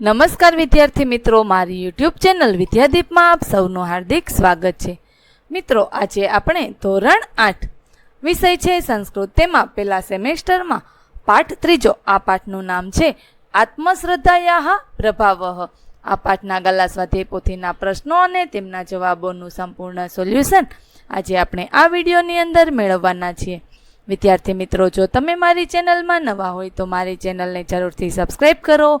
નમસ્કાર વિદ્યાર્થી મિત્રો, મારી યુટ્યુબ ચેનલ વિદ્યાદીપમાં આપ સૌનું હાર્દિક સ્વાગત છે. મિત્રો, આજે આપણે ધોરણ આઠ વિષય છે સંસ્કૃત. તેમાં પહેલા સેમેસ્ટરમાં પાઠ ત્રીજો, આ પાઠનું નામ છે આત્મશ્રદ્ધાયા પ્રભાવઃ. આ પાઠના ગલા સ્વાધ્યાય પોથીના પ્રશ્નો અને તેમના જવાબોનું સંપૂર્ણ સોલ્યુશન આજે આપણે આ વિડીયોની અંદર મેળવવાના છીએ. વિદ્યાર્થી મિત્રો, જો તમે મારી ચેનલમાં નવા હોય તો મારી ચેનલને જરૂરથી સબસ્ક્રાઈબ કરો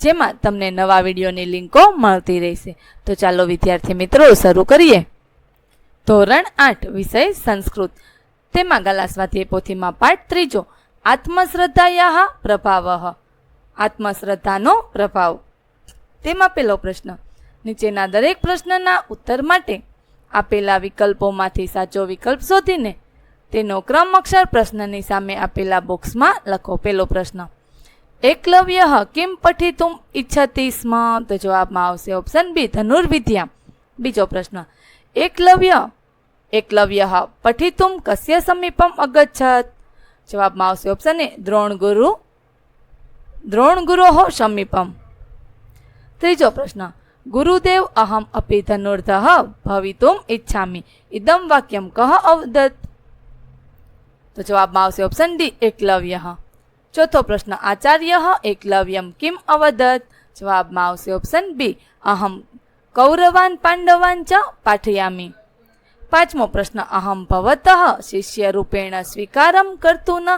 જેમાં તમને નવા વિડીયોની લિંકો મળતી રહેશે. તો ચાલો વિદ્યાર્થી મિત્રો, શરૂ કરીએ. ધોરણ આઠ, વિષય સંસ્કૃત. તેમાં ગલાસ્વાધ્યાય પોથીમાં પાઠ ત્રીજો. આત્મશ્રદ્ધાયા પ્રભાવ. આત્મશ્રદ્ધાનો પ્રભાવ. તેમાં પેલો પ્રશ્ન. નીચેના દરેક પ્રશ્નના ઉત્તર માટે આપેલા વિકલ્પોમાંથી સાચો વિકલ્પ શોધીને તેનો ક્રમ અક્ષર પ્રશ્નની સામે આપેલા બોક્સમાં લખો પેલો પ્રશ્ન. એકલવ્ય કિમ પઠિતુમ ઈચ્છતી સ્મ તો જવાબમાં આવશે ઓપ્શન બી ધનુર્વિદ્યા. બીજો પ્રશ્ન, એકલવ્ય એકલવ્ય પઠિતુમ કસ્ય સમીપમ અગચ્છત? જવાબમાં આવશે ઓપ્શન એ દ્રોણ ગુરુ દ્રોણ ગુરોહ સમીપમ. ત્રીજો પ્રશ્ન, ગુરુદેવ અહમ અપી ધનુર્ધ ભવિતુમ ઈચ્છામી. ઇદમ વાક્યમ કહ અવદત તો જવાબમાં આવશે ઓપ્શન ડી એકલવ્ય ચોથો પ્રશ્ન, આચાર્ય એકલવ્યમ કિમ અવદત જવાબમાં આવશે ઓપ્શન બી અહમ કૌરવાન પાંડવાન ચ પાઠયામી. પાંચમો પ્રશ્ન, અહમ ભવત શિષ્ય રૂપેણ સ્વીકારમ કરતું ન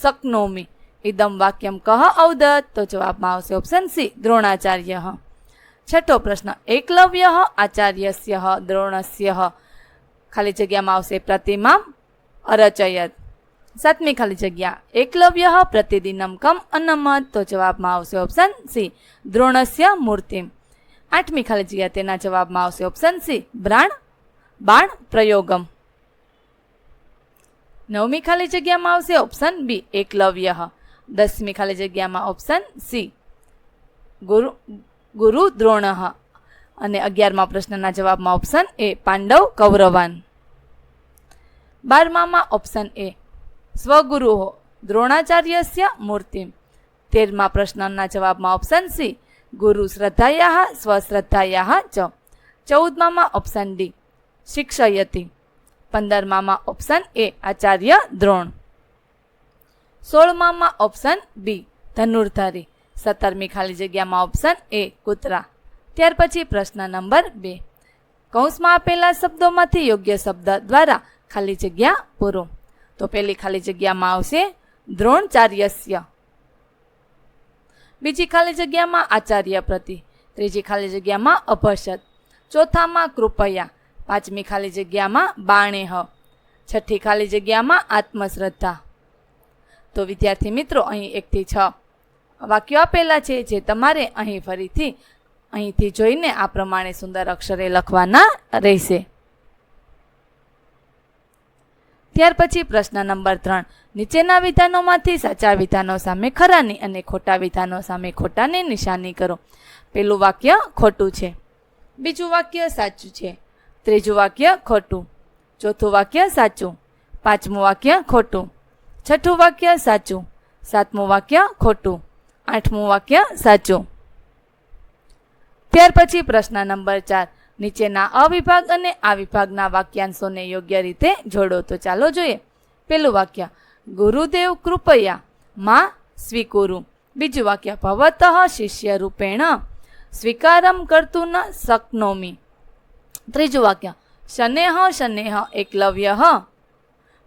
શકનોમી. ઇદમ વાક્યમ કહ અવદત તો જવાબમાં આવશે ઓપ્શન સી દ્રોણાચાર્ય છઠ્ઠો પ્રશ્ન, એકલવ્ય આચાર્યસ્ય દ્રોણસ્ય ખાલી જગ્યામાં આવશે પ્રતિમા અરચયત. સાતમી ખાલી જગ્યા. એકલવ્ય પ્રતિદિનમ કમ અનમત તો જવાબમાં આવશે ઓપ્શન સી દ્રોણસ્ય મૂર્તિ આઠમી ખાલી જગ્યા તેના જવાબમાં આવશે ઓપ્શન સી બ્રાણ, બાણ પ્રયોગમ. નવમી ખાલી જગ્યામાં આવશે ઓપ્શન બી એકલવ્ય. દસમી ખાલી જગ્યામાં ઓપ્શન સી ગુરુ ગુરુ દ્રોણ. અને અગિયારમા પ્રશ્નના જવાબમાં ઓપ્શન એ પાંડવ કૌરવાન. બારમામાં ઓપ્શન એ સ્વગુરુ દ્રોણાચાર્યસ્ય મૂર્તિમ. તેરમા પ્રશ્નના જવાબમાં ઓપ્શન સી ગુરુ શ્રદ્ધાયા સ્વશ્રદ્ધાયા ચ ચૌદમામાં ઓપ્શન ડી શિક્ષયતી. પંદરમામાં option A Acharya Drona. સોળમામાં option B ધનુર્ધારી. સત્તરમી ખાલી જગ્યામાં ઓપ્શન એ કૂતરા. ત્યાર પછી પ્રશ્ન નંબર બે. કૌંસમાં આપેલા શબ્દોમાંથી યોગ્ય શબ્દ દ્વારા ખાલી જગ્યા પૂરો. તો પેલી ખાલી જગ્યામાં આવશે દ્રોણચાર્યસ્ય. બીજી ખાલી જગ્યામાં આચાર્ય પ્રતિ, ત્રીજી ખાલી જગ્યામાં અભષત ચોથામાં કૃપયા, પાંચમી ખાલી જગ્યામાં બાણેહ, છઠ્ઠી ખાલી જગ્યામાં આત્મશ્રદ્ધા. તો વિદ્યાર્થી મિત્રો, અહીં એકથી છ વાક્યો આપેલા છે, જે તમારે અહીં ફરીથી અહીંથી જોઈને આ પ્રમાણે સુંદર અક્ષરે લખવાના રહેશે. ત્યાર પછી પ્રશ્ન નંબર ત્રણ. નીચેના વિધાનોમાંથી સાચા વિધાનો સામે ખરાની અને ખોટા વિધાનો સામે ખોટાની નિશાની કરો. પેલું વાક્ય ખોટું છે. બીજું વાક્ય સાચું છે. ત્રીજું વાક્ય ખોટું. ચોથું વાક્ય સાચું. પાંચમું વાક્ય ખોટું. છઠ્ઠું વાક્ય સાચું. સાતમું વાક્ય ખોટું. આઠમું વાક્ય સાચું. ત્યાર પછી પ્રશ્ન નંબર ચાર. નીચેના અવિભાગ અને આ વિભાગના વાક્યાંશોને યોગ્ય રીતે જોડો તો ચાલો જોઈએ. પેલું વાક્ય, ગુરુદેવ કૃપયા, માં સ્વીકુરુ. બીજું વાક્ય, ભવતઃ શિષ્ય રૂપેણ, સ્વીકારમ કરતું ન શક્નોમી. ત્રીજું વાક્ય, શનેહ શનેહ એકલવ્ય,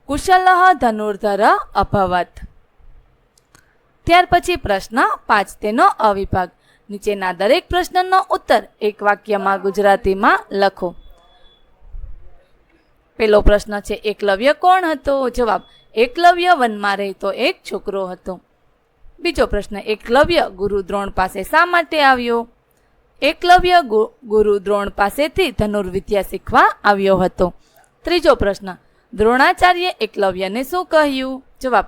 કુશલ ધનુર્ધર અભવત. ત્યાર પછી પ્રશ્ન પાંચ, તેનો અવિભાગ નીચેના દરેક પ્રશ્નનો ઉત્તર એક વાક્યમાં ગુજરાતીમાં લખો. પેલો પ્રશ્ન છે એકલવ્ય કોણ હતો? જવાબ એકલવ્ય વનમાં રહેતો એક છોકરો હતો. બીજો પ્રશ્ન એકલવ્ય ગુરુ દ્રોણ પાસે શા માટે આવ્યો? એકલવ્ય ગુરુ દ્રોણ પાસેથી ધનુર્વિદ્યા શીખવા આવ્યો હતો. ત્રીજો પ્રશ્ન, દ્રોણાચાર્ય એકલવ્યને શું કહ્યું? જવાબ,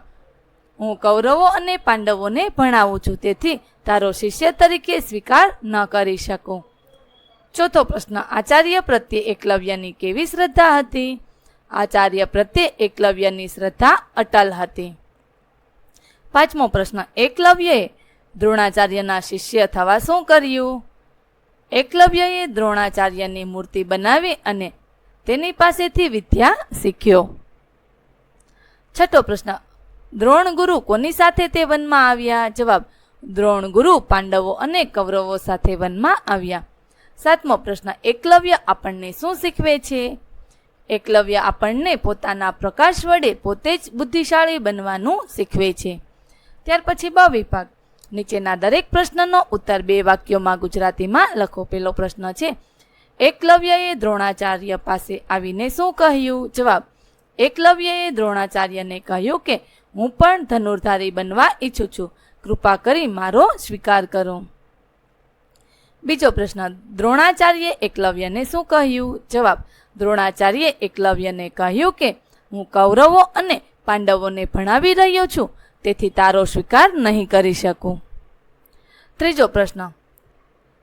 હું કૌરવો અને પાંડવોને ભણાવું છું, તેથી તારો શિષ્ય તરીકે સ્વીકાર ન કરી શકું. ચોથો પ્રશ્ન, આચાર્ય પ્રત્યે એકલવ્યની કેવી શ્રદ્ધા હતી? આચાર્ય પ્રત્યે એકલવ્યની શ્રદ્ધા અટલ હતી. પાંચમો પ્રશ્ન એકલવ્યએ દ્રોણાચાર્યના શિષ્ય થવા શું કર્યું? એકલવ્યએ દ્રોણાચાર્યની મૂર્તિ બનાવી અને તેની પાસેથી વિદ્યા શીખ્યો. છઠ્ઠો પ્રશ્ન, દ્રોણ ગુરુ કોની સાથે તે વનમાં આવ્યા? જવાબ દ્રોણ ગુરુ, પાંડવો અને કૌરવો સાથે વનમાં આવ્યા. સાતમો પ્રશ્ન, એકલવ્ય આપણને શું શીખવે છે? એકલવ્ય આપણને પોતાના પ્રકાશ વડે પોતે જ બુદ્ધિશાળી બનવાનું શીખવે છે. ત્યાર પછી બ વિભાગ. નીચેના દરેક પ્રશ્નનો ઉત્તર બે વાક્યોમાં ગુજરાતીમાં લખો. પેલો પ્રશ્ન છે, એકલવ્યએ દ્રોણાચાર્ય પાસે આવીને શું કહ્યું? જવાબ, એકલવ્યએ દ્રોણાચાર્યને કહ્યું કે, હું પણ ધનુર્ધારી બનવા ઈચ્છું છું. કૃપા કરી મારો સ્વીકાર કરો. બીજો પ્રશ્ન, દ્રોણાચાર્ય એકલવ્યને શું કહ્યું? જવાબ, દ્રોણાચાર્ય એકલવ્યને કહ્યું કે, હું કૌરવો અને પાંડવોને ભણાવી રહ્યો છું, તેથી તારો સ્વીકાર નહીં કરી શકું. ત્રીજો પ્રશ્ન,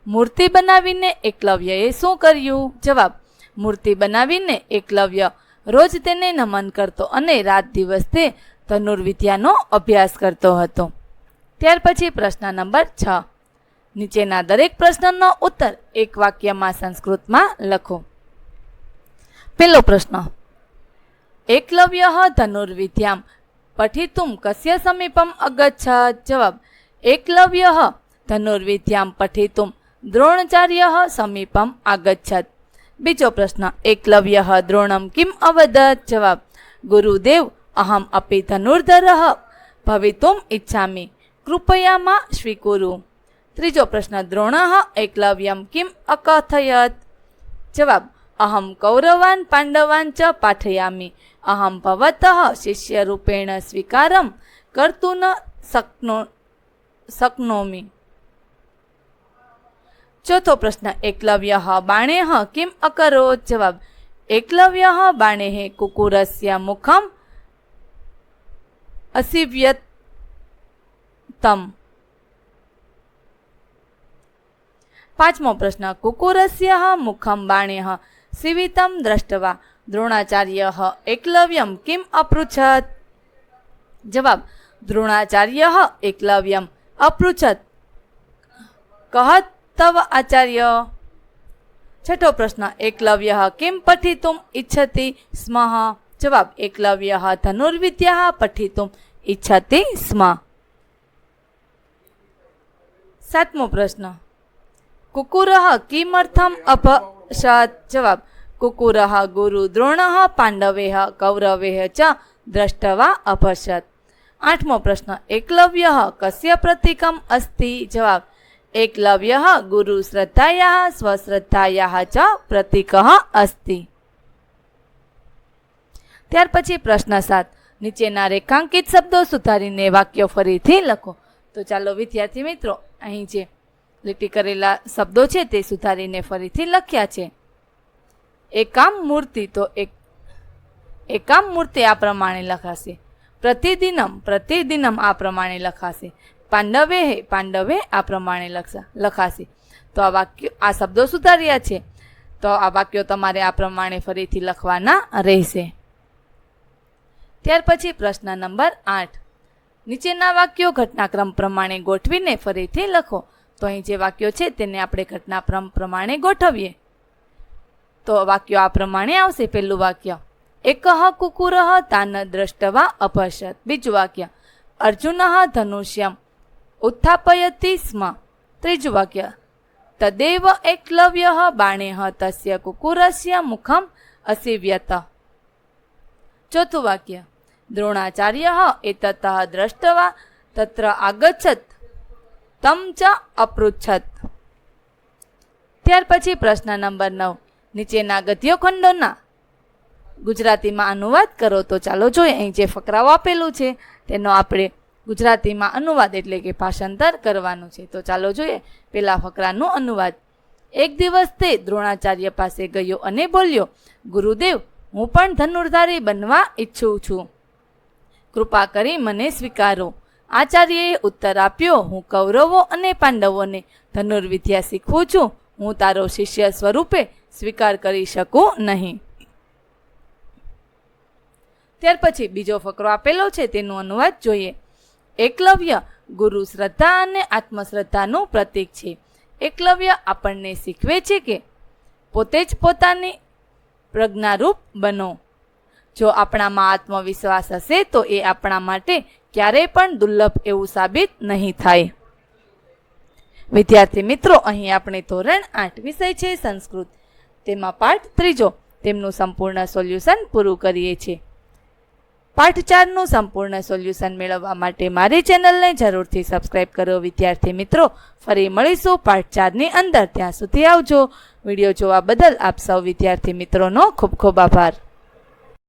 મૂર્તિ બનાવીને એકલવ્યએ શું કર્યું? જવાબ, મૂર્તિ બનાવીને એકલવ્ય રોજ તેને નમન કરતો અને રાત દિવસ તે ધનુર્વિદ્યાનો અભ્યાસ કરતો હતો. ત્યાર પછી પ્રશ્ન નંબર છ. નીચેના દરેક પ્રશ્નનો ઉત્તર એક વાક્યમાં સંસ્કૃતમાં લખો. પહેલો પ્રશ્ન. એકલવ્ય ધનુર્વિદ્યામ પઠિતું કસ્ય સમીપમ અગચ્છ? જવાબ. એકલવ્ય ધનુર્વિદ્યામ પઠિતું દ્રોણાચાર્ય સમીપમ આગચ્છત બીજો પ્રશ્ન. એકલવ્ય દ્રોણમ કિમ અવદત? જવાબ. ગુરુદેવ, અહમ અપી ધનુર્ધર ભવિતુમ ઈચ્છામિ. કૃપયા માં સ્વીકુરુ ત્રીજો પ્રશ્ન દ્રોણ એકલવ્યમ કિમ અકથયત? જવાબ, અહમ કૌરવાન પાંડવાન ચ પાઠયામી. અહમ ભવતઃ શિષ્યરૂપેણ સ્વીકારમ કર્તું ન શકનો, શકનોમી. ચોથો પ્રશ્ન, એકલવ્ય બાણે કિમ અકરો જવાબ, એકલવ્ય બાણે કુકુરસ્ય મુખમ અસિવ્યતમ પાંચમો પ્રશ્ન. કુકુરસ્ય મુખમ બાણે સીવિતમ દ્રષ્ટવા. દ્રોણાચાર્ય એકલવ્યમ કિમ અપૃચ્છત જવાબ. દ્રોણાચાર્ય એકલવ્યમ અપૃચ્છત કહત તવ આચાર્ય. છઠ્ઠો પ્રશ્ન. એકલવ્ય કિમ પઠિતુમ ઈચ્છતિ સ્મ? જવાબ. એકલવ્ય ધનુર્વિદ્યા પઠિતુમ ઈચ્છતિ સ્મ. સાતમો પ્રશ્ન. કુકુરઃ કિમર્થમ અપશત જવાબ. કુકુરઃ ગુરુ દ્રોણઃ પાંડવેહ કૌરવેહ ચ દ્રષ્ટવા અપશત આઠમો પ્રશ્ન. એકલવ્ય કસ્ય પ્રતિકમ અસ્તિ જવાબ. એકલવ્ય ગુરુ શ્રદ્ધાયા સ્વશ્રદ્ધાયા ચ પ્રતિક અસ્તિ. ત્યાર પછી પ્રશ્ન સાત. નીચેના રેખાંકિત શબ્દો સુધારીને વાક્યો ફરીથી લખો. તો ચાલો વિદ્યાર્થી મિત્રો, અહીં જે લીટી કરેલા શબ્દો છે તે સુધારીને ફરીથી લખ્યા છે. એકામ મૂર્તિ તો એક, એકામ મૂર્તિ આ પ્રમાણે લખાશે. પ્રતિદિનમ પ્રતિદિનમ આ પ્રમાણે લખાશે. પાંડવે હે, પાંડવે આ પ્રમાણે લખા લખાશે. તો આ વાક્યો, આ શબ્દો સુધાર્યા છે. તો આ વાક્યો તમારે આ પ્રમાણે ફરીથી લખવાના રહેશે. ત્યાર પછી પ્રશ્ન નંબર આઠ. નીચેના વાક્યો ઘટનાક્રમ પ્રમાણે ગોઠવીને ફરીથી લખો. તો અહીં જે વાક્યો છે તેને આપણે ઘટનાક્રમ પ્રમાણે ગોઠવીએ. તો વાક્યો આ પ્રમાણે આવશે. પહેલું વાક્ય. એકહ કુકુરઃ તાન દ્રષ્ટવા અપશત. બીજું વાક્ય. અર્જુન ધનુષ્યમ. ઉત્થાપયતિ સ્મ. ત્રીજું વાક્ય. તદેવ એકલવ્ય બાણેહ તસ્ય કુકુરસ્ય મુખમ અસીવ્યત. ચોથું વાક્ય. દ્રોણાચાર્ય એતત દ્રષ્ટવા તત્ર આગચ્છત, તમ ચ અપૃચ્છત. ત્યાર પછી પ્રશ્ન નંબર નવ, નીચેના ગદ્ય ખંડોના. ગુજરાતીમાં અનુવાદ કરો તો ચાલો જોઈએ, અહીં જે ફકરાઓ આપેલું છે, તેનો આપણે ગુજરાતીમાં અનુવાદ એટલે કે ભાષાંતર કરવાનું છે. તો ચાલો જોઈએ, પેલા ફકરાનું અનુવાદ. એક દિવસ તે દ્રોણાચાર્ય પાસે ગયો અને બોલ્યો, ગુરુદેવ, હું પણ ધનુર્ધારી બનવા ઈચ્છું છું. કૃપા કરી મને સ્વીકારો. આચાર્યએ ઉત્તર આપ્યો, હું કૌરવો અને પાંડવોને ધનુર્વિદ્યા શીખવું છું. હું તારો શિષ્ય સ્વરૂપે સ્વીકાર કરી શકું નહીં. ત્યાર પછી બીજો ફકરો આપેલો છે, તેનો અનુવાદ જોઈએ. એકલવ્ય ગુરુ શ્રદ્ધા અને આત્મશ્રદ્ધાનું પ્રતીક છે. એકલવ્ય આપણને શીખવે છે કે પોતે જ પોતાની પ્રજ્ઞારૂપ બનો. જો આપણામાં આત્મવિશ્વાસ હશે, તો એ આપણા માટે ક્યારેય પણ દુર્લભ એવું સાબિત નહીં થાય. વિદ્યાર્થી મિત્રો, અહીં આપણે ધોરણ આઠ વિષય છે, સંસ્કૃત. તેમાં પાઠ ત્રીજો, તેમનું સંપૂર્ણ સોલ્યુશન પૂરું કરીએ છીએ. પાઠ ચારનું સંપૂર્ણ સોલ્યુશન મેળવવા માટે મારી ચેનલને જરૂરથી સબસ્ક્રાઇબ કરો. વિદ્યાર્થી મિત્રો, ફરી મળીશું પાઠ ચારની અંદર. ત્યાં સુધી આવજો. વીડિયો જોવા બદલ આપ સૌ વિદ્યાર્થી મિત્રોનો ખૂબ ખૂબ આભાર.